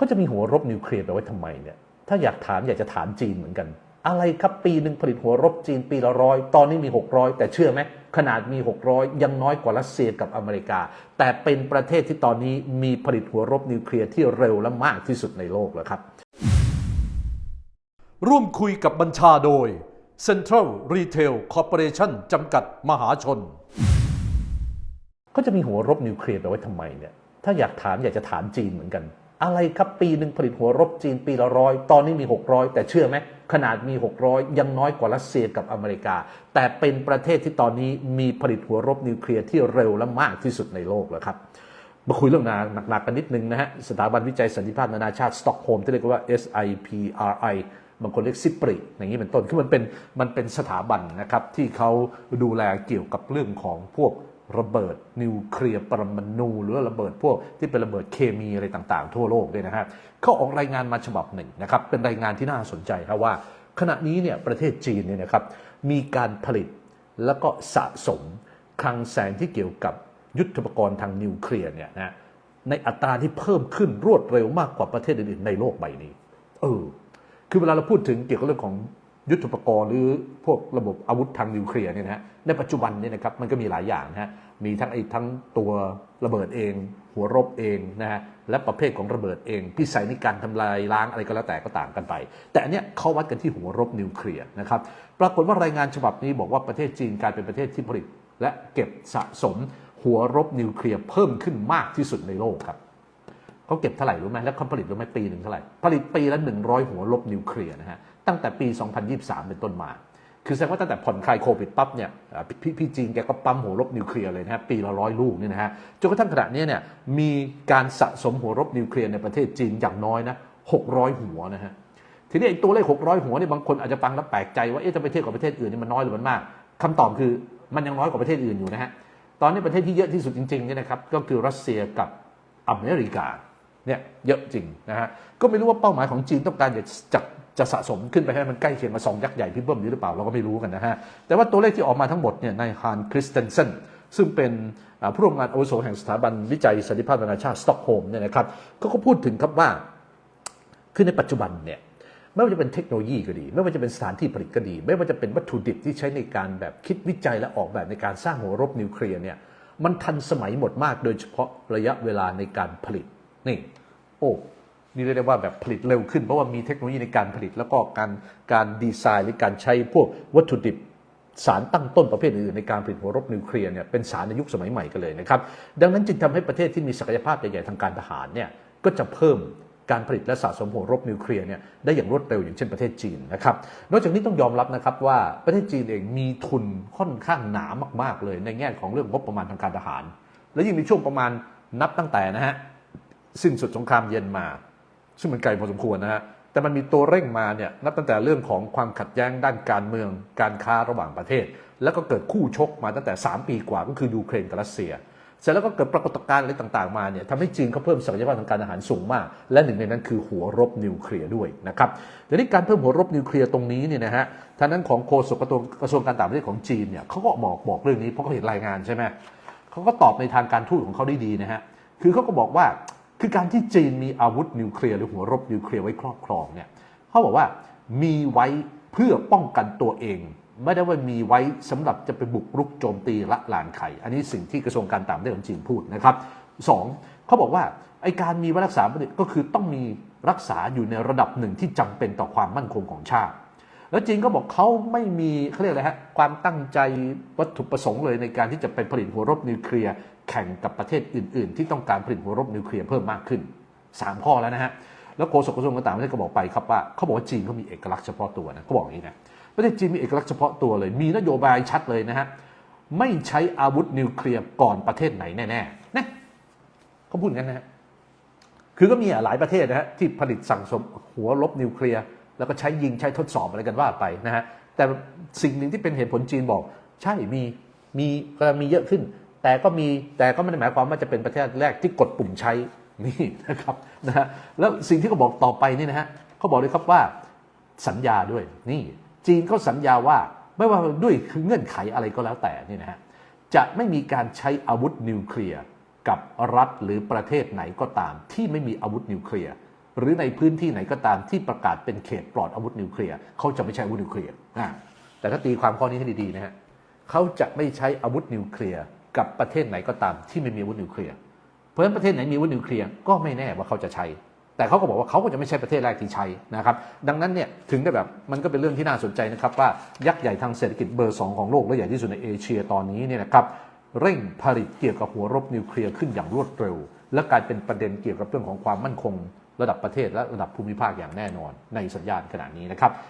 เขาจะมีหัวรบนิวเคลียร์ไปไว้ทำไมเนี่ยถ้าอยากถามอยากจะถามจีนเหมือนกัน อะไรครับปีหนึ่งผลิตหัวรบจีนปีละร้อยตอนนี้มี 600 แต่เชื่อไหมขนาดมี 600 ยังน้อยกว่ารัสเซียกับอเมริกา แต่เป็นประเทศที่ตอนนี้มีผลิตหัวรบนิวเคลียร์ที่เร็วและมากที่สุดในโลกแล้วครับ ร่วมคุยกับบัญชาโดย Central Retail Corporation จำกัดมหาชนเขาจะมีหัวรบนิวเคลียร์ไปไว้ทำไมเนี่ยถ้าอยากถามอยากจะถามจีนเหมือนกัน อะไรครับปีหนึ่งผลิตหัวรบจีนปีละร้อยตอนนี้มี 600 แต่เชื่อไหมขนาดมี 600 ยังน้อยกว่ารัสเซียกับอเมริกา แต่เป็นประเทศที่ตอนนี้มีผลิตหัวรบนิวเคลียร์ที่เร็วและมากที่สุดในโลกแล้วครับมาคุยเรื่องหนักๆกันนิดนึงนะฮะสถาบันวิจัยสันติภาพนานาชาติสต็อกโฮล์มที่เรียกว่า SIPRI บางคนเรียกซิปริอย่างนี้เป็นต้นคือมันเป็นมันเป็นสถาบันนะครับที่เขาดูแลเกี่ยวกับเรื่องของพวก ระเบิดนิวเคลียร์ปรมาณูหรือระเบิดพวกที่เป็นระเบิดเคมีอะไรต่างๆ ทั่วโลกด้วยนะฮะเขาออกรายงานมาฉบับหนึ่งนะครับเป็นรายงานที่น่าสนใจครับว่า ขณะนี้เนี่ยประเทศจีนเนี่ยนะครับมีการผลิตแล้วก็สะสมคลังแสงที่เกี่ยวกับยุทธปกรณ์ทางนิวเคลียร์เนี่ยนะในอัตราที่เพิ่มขึ้นรวดเร็วมากกว่าประเทศอื่นๆในโลกใบนี้ เออ คือเวลาเราพูดถึงเกี่ยวกับเรื่องของ ยุทธปกรณ์หรือพวกระบบอาวุธทางนิวเคลียร์เนี่ยนะฮะในปัจจุบันเนี่ยนะครับมันก็มีหลายอย่างนะฮะมีทั้งไอ้ทั้งตัวระเบิดเอง หัวรบเองนะฮะและประเภทของระเบิดเองพิสัยในการทำลายล้างอะไรก็แล้วแต่ก็ต่างกันไป แต่อันเนี้ยเขาวัดกันที่หัวรบนิวเคลียร์นะครับปรากฏว่ารายงานฉบับนี้บอกว่าประเทศจีนกลายเป็นประเทศที่ผลิต และเก็บสะสม หัวรบนิวเคลียร์เพิ่มขึ้นมากที่สุดในโลกครับเขาเก็บเท่าไหร่รู้ไหมแล้วเขาผลิตรู้ไหมปีหนึ่งเท่าไหร่ผลิตปีละ100 หัวลบนิวเคลียร์นะฮะ ตั้งแต่ปี 2023 เป็นต้นมา คือแสดงว่าตั้งแต่ผ่อนคลายโควิดปั๊บเนี่ยพี่พี่จีนแกก็ปั๊มหัวลบนิวเคลียร์เลยนะฮะปีละร้อยลูกนี่นะฮะจนกระทั่งขณะนี้เนี่ยมีการสะสมหัวรบนิวเคลียร์ในประเทศจีนอย่างน้อยนะ600 หัวนะฮะทีนี้ไอ้ตัวเลข 600 หัวเนี่ยบางคนอาจจะฟังแล้วแปลกใจว่าเอ๊ะจะไปเทียบกับประเทศอื่นนี่มันน้อยหรือมันมากคำตอบคือมันยังน้อยกว่าประเทศอื่นอยู่นะฮะตอนนี้ประเทศที่เยอะที่สุดจริงๆเนี่ยนะครับก็คือรัสเซียกับอเมริกา เนี่ยเยอะจริงนะฮะก็ไม่รู้ว่าเป้าหมายของจีนต้องการจะจะสะสมขึ้นไปให้มันใกล้เคียงกับสองยักษ์ใหญ่พี่เบิ้มนี้หรือเปล่าเราก็ไม่รู้กันนะฮะแต่ว่าตัวเลขที่ออกมาทั้งหมดเนี่ยนายฮานคริสเตนเซนซึ่งเป็นผู้ร่วมงานอาวุโสแห่งสถาบันวิจัยสันติภาพนานาชาติสต็อกโฮล์มเนี่ยนะครับเขาก็พูดถึงครับว่าคือในปัจจุบันเนี่ยไม่ว่าจะเป็นเทคโนโลยีก็ดี ไม่ว่าจะเป็นสถานที่ผลิตก็ดี ไม่ว่าจะเป็นวัตถุดิบที่ใช้ในการแบบคิดวิจัยและออกแบบในการสร้างหัวรบนิวเคลียร์เนี่ยมันทันสมัยหมดมากโดยเฉพาะระยะเวลาในการผลิตนี่ โอ้นี่เรียกได้ว่าแบบผลิตเร็วขึ้น เพราะว่ามีเทคโนโลยีในการผลิตแล้วก็การการดีไซน์หรือการใช้พวกวัตถุดิบสารตั้งต้นประเภทอื่นในการผลิตหัวรบนิวเคลียร์เนี่ยเป็นสารในยุคสมัยใหม่กันเลยนะครับ ดังนั้นจึงทำให้ประเทศที่มีศักยภาพใหญ่ๆทางการทหารเนี่ยก็จะเพิ่มการผลิตและสะสมหัวรบนิวเคลียร์เนี่ยได้อย่างรวดเร็วอย่างเช่นประเทศจีนนะครับ นอกจากนี้ต้องยอมรับนะครับว่าประเทศจีนเองมีทุนค่อนข้างหนามากๆเลย ในแง่ของเรื่องงบประมาณทางการทหาร และยิ่งในช่วงประมาณนับตั้งแต่นะฮะ สิ้นสุดสงครามเย็นมา ซึ่งมันไกลพอสมควรนะฮะแต่มันมีตัวเร่งมาเนี่ยนับตั้งแต่เรื่องของความขัดแย้งด้านการเมืองการค้าระหว่างประเทศ แล้วก็เกิดคู่ชกมาตั้งแต่ 3 ปีกว่าก็คือยูเครนกับรัสเซียเสร็จแล้วก็เกิดปรากฏการณ์อะไรต่างๆมาเนี่ยทำให้จีนเขาเพิ่มศักยภาพทางการอาหารสูงมาก และหนึ่งในนั้นคือหัวรบนิวเคลียร์ด้วยนะครับแต่นี้การเพิ่มหัวรบนิวเคลียร์ตรงนี้เนี่ยนะฮะทางนั้นของโฆษกกระทรวงกระทรวงการต่างประเทศของจีนเนี่ยเขาก็บอกบอกเรื่องนี้เพราะเขาเห็นรายงานใช่ไหมเขาก็ตอบในทางการทูตของเขาได้ดีนะฮะคือเขาก็บอกว่า คือการที่จีนมีอาวุธนิวเคลียร์หรือหัวรบนิวเคลียร์ไว้ครอบครองเนี่ยเขาบอกว่ามีไว้เพื่อป้องกันตัวเอง ไม่ได้ว่ามีไว้สำหรับจะไปบุกรุกโจมตีละลานไข่ อันนี้สิ่งที่กระทรวงการต่างประเทศของจีนพูดนะครับสองเขาบอกว่าไอการมีไว้รักษาก็คือต้องมีรักษาอยู่ในระดับหนึ่งที่จำเป็นต่อความมั่นคงของชาติ แล้วจีนก็บอกเขาไม่มีเขาเรียกอะไรฮะความตั้งใจวัตถุประสงค์เลยในการที่จะไปผลิตหัวรบนิวเคลียร์ แข่งกับประเทศอื่น ๆ ที่ต้องการผลิตหัวรบนิวเคลียร์เพิ่มมากขึ้น 3 ข้อแล้วนะฮะแล้วโฆษกกระทรวงการต่างประเทศก็บอกไปครับว่าเขาบอกว่าจีนเขามีเอกลักษณ์เฉพาะตัวนะเขาบอกอย่างนี้นะประเทศจีนมีเอกลักษณ์เฉพาะตัวเลย มีนโยบายชัดเลยนะฮะไม่ใช้อาวุธนิวเคลียร์ก่อนประเทศไหนแน่ๆนะเขาพูดงั้นนะฮะคือก็มีหลายประเทศนะฮะที่ผลิตสั่งสมหัวลบนิวเคลียร์แล้วก็ใช้ยิงใช้ทดสอบอะไรกันว่าไปนะฮะแต่สิ่งหนึ่งที่เป็นเหตุผลจีนบอก ใช่มีมีกำลังมีเยอะขึ้น แต่ก็มีแต่ก็ไม่ได้หมายความว่าจะเป็นประเทศแรกที่กดปุ่มใช้นี่นะครับนะฮะแล้วสิ่งที่เขาบอกต่อไปนี่นะฮะเขาบอกเลยครับว่าสัญญาด้วยนี่จีนเขาสัญญาว่าไม่ว่าด้วยเงื่อนไขอะไรก็แล้วแต่นี่นะฮะจะไม่มีการใช้อาวุธนิวเคลียร์กับรัฐหรือประเทศไหนก็ตาม ที่ไม่มีอาวุธนิวเคลียร์หรือในพื้นที่ไหนก็ตามที่ประกาศเป็นเขตปลอดอาวุธนิวเคลียร์เขาจะไม่ใช้อาวุธนิวเคลียร์อ่าแต่ถ้าตีความข้อนี้ให้ดีๆนะฮะเขาจะไม่ใช้อาวุธนิวเคลียร์ กับประเทศไหนก็ตามที่ไม่มีอาวุธนิวเคลียร์เพราะฉะนั้นประเทศไหนมีอาวุธนิวเคลียร์ก็ไม่แน่ว่าเขาจะใช้ แต่เขาก็บอกว่าเขาก็จะไม่ใช่ประเทศแรกที่ใช้นะครับ ดังนั้นเนี่ยถึงได้แบบมันก็เป็นเรื่องที่น่าสนใจนะครับว่ายักษ์ใหญ่ทางเศรษฐกิจเบอร์สองของโลกและใหญ่ที่สุดในเอเชียตอนนี้เนี่ยนะครับเร่งผลิตเกี่ยวกับหัวรบนิวเคลียร์ขึ้นอย่างรวดเร็ว และกลายเป็นประเด็นเกี่ยวกับเรื่องของความมั่นคง ระดับประเทศและระดับภูมิภาคอย่างแน่นอนในสัญญาณขณะนี้นะครับ